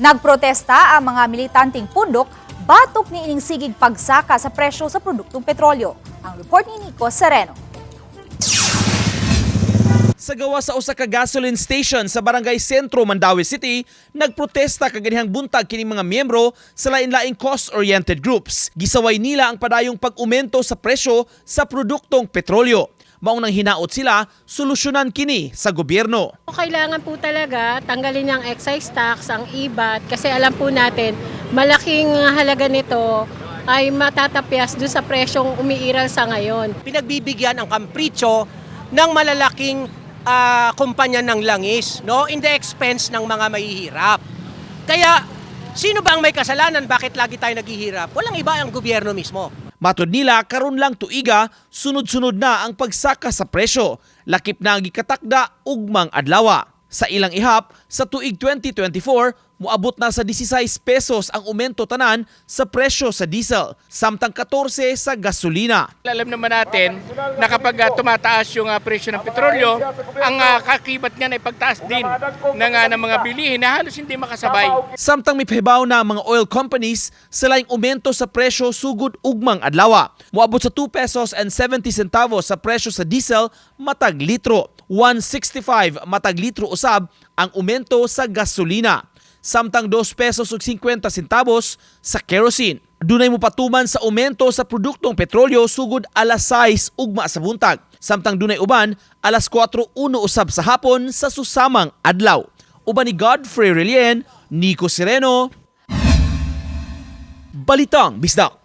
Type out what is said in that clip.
Nagprotesta ang mga militanteng pundok batok ni ining sigig pagsaka sa presyo sa produktong petrolyo. Ang report ni Nico Sereno. Sa gawa sa usa ka gasoline station sa Barangay Sentro, Mandawi City, nagprotesta kaganihang buntag kini mga miyembro sa lain-laing cost-oriented groups. Gisaway nila ang padayong pag-umento sa presyo sa produktong petrolyo. Maong nang hinaot sila, solusyonan kini sa gobyerno. Kailangan po talaga tanggalin yung excise tax, ang IBAT, kasi alam po natin, malaking halaga nito ay matatapyas doon sa presyong umiiral sa ngayon. pinagbibigyan ang kampritsyo ng malalaking ah, kumpanya ng langis no in the expense ng mga mahihirap. Kaya sino ba ang may kasalanan bakit lagi tayo naghihirap? Walang iba ang gobyerno mismo. Matod nila, karon lang tuiga, sunod-sunod na ang pagsaka sa presyo. Lakip na ang gikatakda ugmang adlawa. Sa ilang ihap, sa tuig 2024, muabot na sa 16 pesos ang aumento tanan sa presyo sa diesel, samtang 14 sa gasolina. Alam naman natin na kapag ah, tumataas yung ah, presyo ng petrolyo, ang ah, kakibat niyan ay pagtaas din ng, ng mga bilihin na halos hindi makasabay. Samtang may pahibaw na ang mga oil companies sa laing aumento sa presyo sugod ugmang adlawa. Muabot sa 2 pesos and 70 centavos sa presyo sa diesel matag litro. 165 matag litro usab ang aumento sa gasolina. Samtang 2 pesos ug 50 centavos sa kerosene. Dunay mo patuman sa aumento sa produktong petrolyo sugod alas 6 ugma sa buntag. Samtang dunay uban alas 4 uno usab sa hapon sa susamang adlaw. Uban ni Godfrey Relien, Nico Sereno, Balitang Bisdak.